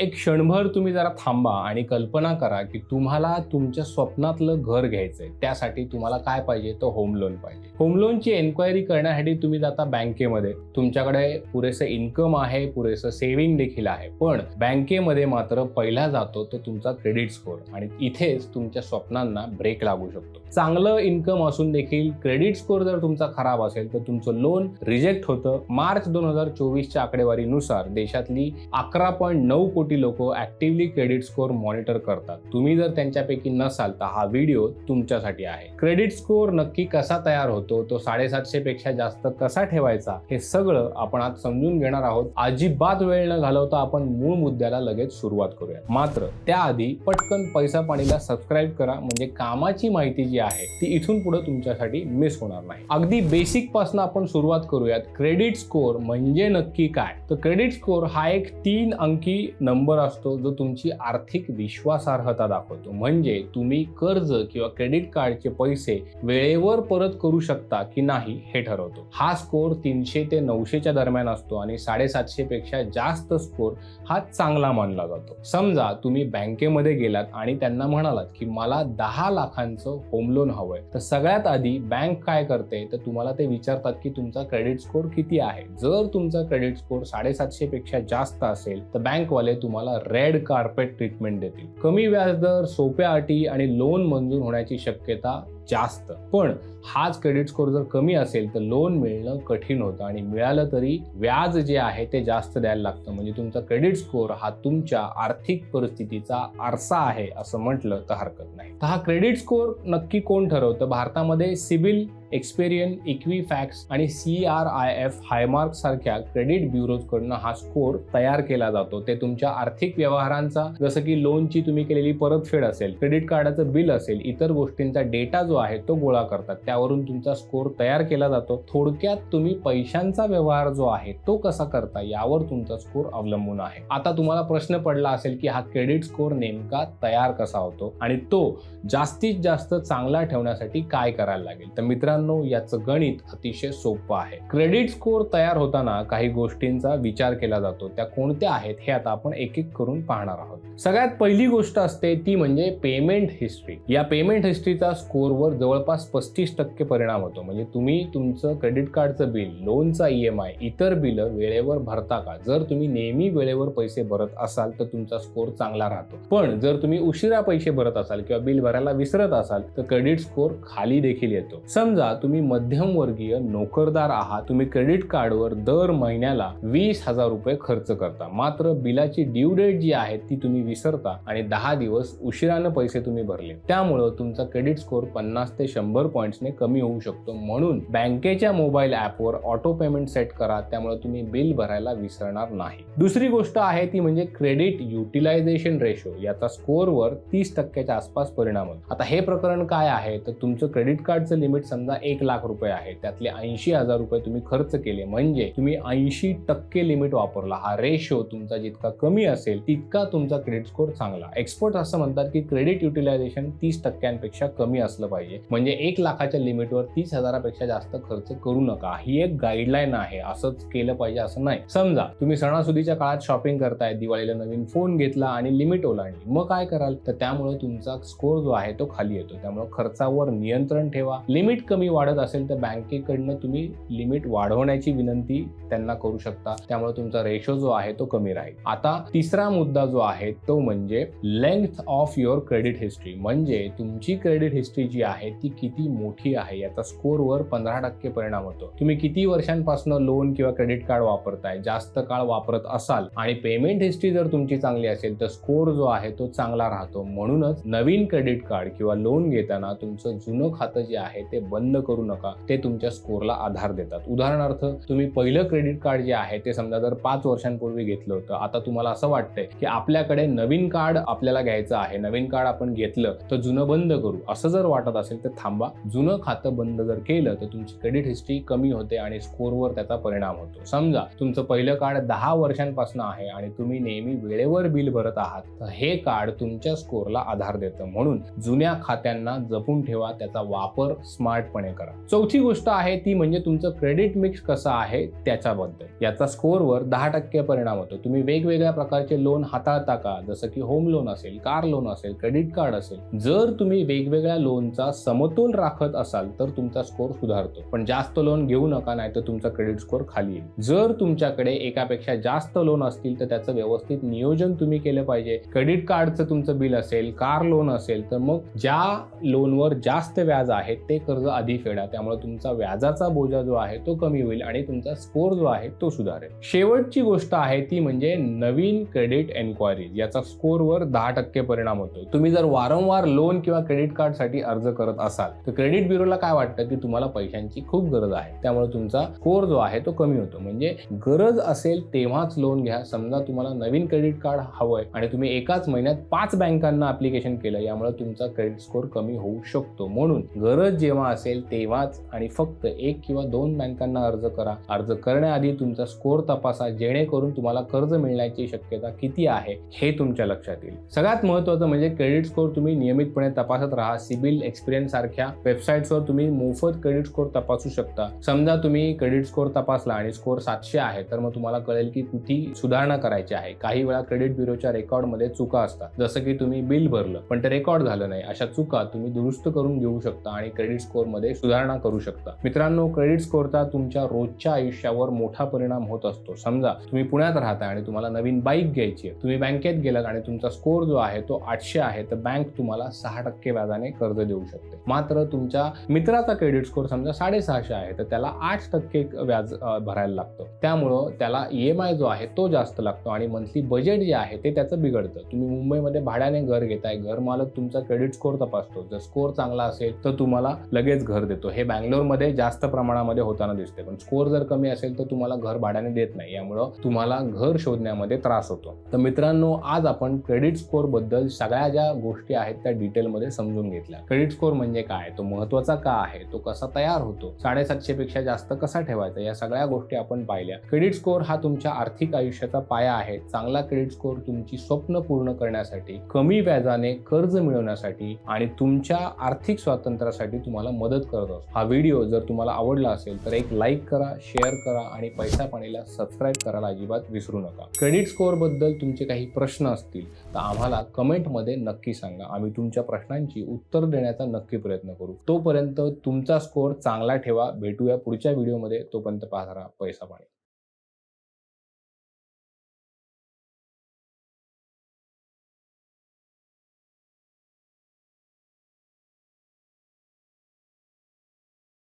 एक क्षणभर तुम्ही जरा थांबा आणि कल्पना करा की तुम्हाला तुमच्या स्वप्नातलं घर घ्यायचंय. त्यासाठी तुम्हाला काय पाहिजे? तर होम लोन पाहिजे. होम लोनची एन्क्वायरी करण्यासाठी तुम्ही जाता बँकेमध्ये. तुमच्याकडे पुरेसं इन्कम आहे पुरेसं सेव्हिंग देखील आहे. पण बँकेमध्ये मात्र पहिला जातो तो तुमचा क्रेडिट स्कोअर आणि इथेच तुमच्या स्वप्नांना ब्रेक लागू शकतो. चांगलं इन्कम असून देखील क्रेडिट स्कोअर जर तुमचा खराब असेल तर तुमचं लोन रिजेक्ट होतं. मार्च दोन हजार चोवीसच्या आकडेवारीनुसार देशातली अकरा पॉईंट नऊ कोटी लोक ऍक्टिव्हली क्रेडिट स्कोअर मॉनिटर करतात. तुम्ही जर त्यांच्यापैकी नसाल तर हा व्हिडिओ तुमच्यासाठी आहे. क्रेडिट स्कोअर नक्की कसा तयार होतो तो साडेसातशे पेक्षा जास्त कसा ठेवायचा हे सगळं आपण आज समजून घेणार आहोत. अजिबात वेळ न घालवता आपण मूळ मुद्द्याला लगेच सुरुवात करूया. मात्र त्याआधी पटकन पैसा पाणीला सबस्क्राईब करा म्हणजे कामाची माहिती जी आहे ती इथून पुढे तुमच्यासाठी मिस होणार नाही. अगदी बेसिकपासून आपण सुरुवात करूयात. क्रेडिट स्कोअर म्हणजे नक्की काय? तर क्रेडिट स्कोअर हा एक तीन अंकी नंबर असतो जो तुमची आर्थिक विश्वासार्हता दाखवतो. म्हणजे तुम्ही कर्ज किंवा क्रेडिट कार्डचे पैसे वेळेवर परत करू शकता की नाही हे ठरवतो. हा स्कोअर तीनशे ते नऊशेच्या दरम्यान असतो आणि साडेसातशे पेक्षा जास्त स्कोअर हा चांगला मानला जातो. समजा तुम्ही बँकेमध्ये गेलात आणि त्यांना म्हणालात की मला दहा लाखांचं होम लोन हवंय. तर सगळ्यात आधी बँक काय करते? तर तुम्हाला ते विचारतात की तुमचा क्रेडिट स्कोअर किती आहे? जर तुमचा क्रेडिट स्कोअर साडेसातशे पेक्षा जास्त असेल तर बँकवाले तुम्हाला रेड कार्पेट ट्रीटमेंट देतील. कमी व्याजदर सोप्या अटी आणि लोन मंजूर होण्याची शक्यता जास्त. पण हाच क्रेडिट स्कोअर जर कमी असेल तर लोन मिळणं कठीण होतं आणि मिळालं तरी व्याज जे आहे ते जास्त द्यायला लागतं. म्हणजे तुमचा क्रेडिट स्कोअर हा तुमच्या आर्थिक परिस्थितीचा आरसा आहे असं म्हटलं तर हरकत नाही. तर हा क्रेडिट स्कोअर नक्की कोण ठरवतं? भारतामध्ये सिबिल एक्सपेरियन इक्विफॅक्स आणि C R I F High Mark सारख्या क्रेडिट ब्युरोकडून हा स्कोर तयार केला जातो. ते तुमच्या आर्थिक व्यवहारांचा जसं की लोनची तुम्ही केलेली परतफेड असेल क्रेडिट कार्डाचं बिल असेल इतर गोष्टींचा डेटा जो आहे तो गोळा करतात. त्यावरून तुमचा स्कोअर तयार केला जातो. थोडक्यात तुम्ही पैशांचा व्यवहार जो आहे तो कसा करता यावर तुमचा स्कोर अवलंबून आहे. आता तुम्हाला प्रश्न पडला असेल की हा क्रेडिट स्कोअर नेमका तयार कसा होतो आणि तो जास्तीत जास्त चांगला ठेवण्यासाठी काय करायला लागेल? तर मित्रांनो याचं गणित अतिशय सोपं आहे. क्रेडिट स्कोअर तयार होताना काही गोष्टींचा विचार केला जातो. त्या कोणत्या आहेत हे आता आपण एक एक करून पाहणार आहोत. सगळ्यात पहिली गोष्ट असते ती म्हणजे पेमेंट हिस्ट्री या पेमेंट हिस्ट्रीचा स्कोअरवर जवळपास पस्तीस टक्के परिणाम होतो. म्हणजे तुम्ही तुमचं क्रेडिट कार्डचं बिल लोनचा ई एम आय इतर बिल वेळेवर भरता का? जर तुम्ही नेहमी वेळेवर पैसे भरत असाल तर तुमचा स्कोअर चांगला राहतो. पण जर तुम्ही उशिरा पैसे भरत असाल किंवा बिल भरायला विसरत असाल तर क्रेडिट स्कोअर खाली देखील येतो. समजा तुम्ही मध्यमवर्गीय नोकरदार आहात तुम्ही क्रेडिट कार्डवर दर महिन्याला वीस हजार रुपये खर्च करता. मात्र बिलाची ड्यू डेट जी आहे ती तुम्ही विसरता आणि दहा दिवस उशिरानं पैसे तुम्ही भरले. त्यामुळं तुमचा क्रेडिट स्कोअर पन्नास ते शंभर पॉईंट्सने कमी होऊ शकतो. म्हणून बँकेच्या मोबाईल ॲपवर ऑटो पेमेंट सेट करा त्यामुळे तुम्ही बिल भरायला विसरणार नाही. दुसरी गोष्ट आहे ती म्हणजे क्रेडिट युटिलायझेशन रेशो याचा स्कोअरवर तीस टक्क्याच्या आसपास परिणाम होतो. आता हे प्रकरण काय आहे? तर तुमचं क्रेडिट कार्डचं लिमिट समजा एक लाख रुपये आहे. त्यातले ऐंशी हजार रुपये तुम्ही खर्च केले. म्हणजे तुम्ही ऐंशी टक्के लिमिट वापरला. हा रेशो तुमचा जितका कमी असेल तितका तुमचा क्रेडिट स्कोर चांगला. एक्सपर्ट असं म्हणतात की क्रेडिट युटिलायझेशन तीस टक्क्यांपेक्षा कमी असलं पाहिजे. म्हणजे एक लाखाच्या लिमिटवर तीस हजारापेक्षा जास्त खर्च करू नका. ही एक गाईडलाईन आहे. असंच केलं पाहिजे असं नाही. समजा तुम्ही सणासुदीच्या काळात शॉपिंग करताय दिवाळीला नवीन फोन घेतला आणि लिमिट ओलांडली. मग काय कराल? तर त्यामुळे तुमचा स्कोर जो आहे तो खाली येतो. त्यामुळे खर्चावर नियंत्रण ठेवा. लिमिट कमी वाढत असेल तर बँकेकडनं तुम्ही लिमिट वाढवण्याची विनंती त्यांना करू शकता. त्यामुळे तुमचा रेशो जो आहे तो कमी राहील. आता तिसरा मुद्दा जो आहे तो म्हणजे length of your credit history म्हणजे तुमची क्रेडिट हिस्ट्री जी आहे ती किती मोठी आहे याचा स्कोअरवर पंधरा टक्के परिणाम होतो. तुम्ही किती वर्षांपासून लोन किंवा क्रेडिट कार्ड वापरताय जास्त काळ वापरत असाल आणि पेमेंट हिस्ट्री जर तुमची चांगली असेल तर स्कोअर जो आहे तो चांगला राहतो. म्हणूनच नवीन क्रेडिट कार्ड किंवा लोन घेताना तुमचं जुनं खातं जे आहे ते बंद करू नका. ते तुमच्या स्कोअरला आधार देतात. उदाहरणार्थ तुम्ही पहिलं क्रेडिट कार्ड जे आहे ते समजा जर पाच वर्षांपूर्वी घेतलं होतं. आता तुम्हाला असं वाटतंय की आपल्याकडे नवीन कार्ड आपल्याला घ्यायचं आहे नवीन कार्ड आपण घेतलं तर जुनं बंद करू. असं जर वाटत असेल तर थांबा. जुनं खातं बंद जर केलं तर तुमची क्रेडिट हिस्ट्री कमी होते आणि स्कोअरवर त्याचा परिणाम होतो. समजा तुमचं पहिलं कार्ड दहा वर्षांपासून आहे आणि तुम्ही नेहमी वेळेवर बिल भरत आहात तर हे कार्ड तुमच्या स्कोअरला आधार देतं. म्हणून जुन्या खात्यांना जपून ठेवा त्याचा वापर स्मार्टपणे वेगाने करा. चौथी गोष्ट आहे ती म्हणजे तुमचं क्रेडिट मिक्स कसं आहे त्याच्याबद्दल. याचा स्कोअरवर दहा टक्के परिणाम होतो. तुम्ही वेगवेगळ्या प्रकारचे लोन हाताळता का? जसं की होम लोन असेल कार लोन असेल क्रेडिट कार्ड असेल. जर तुम्ही वेगवेगळ्या लोनचा समतोल राखत असाल तर तुमचा स्कोअर सुधारतो. पण जास्त लोन घेऊ नका नाही तर तुमचा क्रेडिट स्कोअर खाली येईल. जर तुमच्याकडे एकापेक्षा जास्त लोन असतील तर त्याचं व्यवस्थित नियोजन तुम्ही केलं पाहिजे. क्रेडिट कार्डचं तुमचं बिल असेल कार लोन असेल तर मग ज्या लोनवर जास्त व्याज आहे ते कर्ज आधी फेडा त्यामुळे तुमचा व्याजाचा बोजा जो आहे तो कमी होईल आणि तुमचा स्कोर जो आहे तो सुधारेल. शेवटची गोष्ट आहे ती म्हणजे नवीन क्रेडिट एन्क्वायरी याचा स्कोरवर दहा टक्के परिणाम होतो तुम्ही जर वारंवार लोन किंवा क्रेडिट कार्डसाठी अर्ज करत असाल तर क्रेडिट ब्युरोला काय वाटतं की तुम्हाला पैशांची खूप गरज आहे. त्यामुळे तुमचा स्कोर जो आहे तो कमी होतो. म्हणजे गरज असेल तेव्हाच लोन घ्या. समजा तुम्हाला नवीन क्रेडिट कार्ड हवंय आणि तुम्ही एकाच महिन्यात पाच बँकांना अप्लिकेशन केलं यामुळे तुमचा क्रेडिट स्कोर कमी होऊ शकतो. म्हणून गरज जेव्हा असेल तेव्हाच आणि फक्त एक किंवा दोन बँकांना अर्ज करा. अर्ज करण्याआधी तुमचा स्कोअर तपासा जेणेकरून तुम्हाला कर्ज मिळण्याची शक्यता किती आहे हे तुमच्या लक्षात येईल. सगळ्यात महत्त्वाचं म्हणजे क्रेडिट स्कोअर तुम्ही नियमितपणे तपासत राहा. सिबिल एक्सपिरियन्स सारख्या वेबसाईट्सवर तुम्ही मोफत क्रेडिट स्कोर तपासू शकता. समजा तुम्ही क्रेडिट स्कोअर तपासला आणि स्कोअर सातशे आहे तर मग तुम्हाला कळेल की कुठे सुधारणा करायची आहे. काही वेळा क्रेडिट ब्युरोच्या रेकॉर्डमध्ये चुका असतात. जसं की तुम्ही बिल भरलं पण ते रेकॉर्ड झालं नाही. अशा चुका तुम्ही दुरुस्त करून घेऊ शकता आणि क्रेडिट स्कोअरमध्ये सुधारणा करू शकता. मित्रांनो क्रेडिट स्कोअरचा तुमच्या रोजच्या आयुष्यावर मोठा परिणाम होत असतो. समजा तुम्ही पुण्यात राहता आणि तुम्हाला नवीन बाईक घ्यायची आहे. तुम्ही बँकेत गेलात आणि तुमचा स्कोअर जो आहे तो आठशे आहे तर बँक तुम्हाला सहा टक्के व्याजाने कर्ज देऊ शकते. मात्र तुमच्या मित्राचा क्रेडिट स्कोअर समजा साडेसहाशे आहे तर त्याला आठ टक्के व्याज भरायला लागतं. त्यामुळं त्याला ई एम आय जो आहे तो जास्त लागतो आणि मंथली बजेट जे आहे ते त्याचं बिघडतं. तुम्ही मुंबईमध्ये भाड्याने घर घेताय घर मालक तुमचा क्रेडिट स्कोअर तपासतो. जर स्कोअर चांगला असेल तर तुम्हाला लगेच घर देतो. हे बँगलोरमध्ये जास्त प्रमाणामध्ये होताना दिसते पण स्कोअर जर कमी असेल तर तुम्हाला घर भाड्याने देत नाही. यामुळं तुम्हाला घर शोधण्यामध्ये त्रास होतो. तर मित्रांनो आज आपण क्रेडिट स्कोअरबद्दल सगळ्या ज्या गोष्टी आहेत त्या डिटेलमध्ये समजून घेतल्या. क्रेडिट स्कोअर म्हणजे काय? तो महत्त्वाचा का आहे? तो कसा तयार होतो? साडेसातशे पेक्षा जास्त कसा ठेवायचा? या सगळ्या गोष्टी आपण पाहिल्या. क्रेडिट स्कोअर हा तुमच्या आर्थिक आयुष्याचा पाया आहे. चांगला क्रेडिट स्कोअर तुमची स्वप्न पूर्ण करण्यासाठी कमी व्याजाने कर्ज मिळवण्यासाठी आणि तुमच्या आर्थिक स्वातंत्र्यासाठी तुम्हाला मदत करत असतो. हा व्हिडिओ जर तुम्हाला आवडला असेल तर एक लाईक करा शेअर करा आणि पैसा पाणीला सबस्क्राईब करायला अजिबात विसरू नका. क्रेडिट स्कोअरबद्दल तुमचे काही प्रश्न असतील तर आम्हाला कमेंटमध्ये नक्की सांगा. आम्ही तुमच्या प्रश्नांची उत्तर देण्याचा नक्की प्रयत्न करू. तोपर्यंत तुमचा स्कोअर चांगला ठेवा. भेटूया पुढच्या व्हिडिओमध्ये तोपर्यंत पाहत राहा पैसा पाणी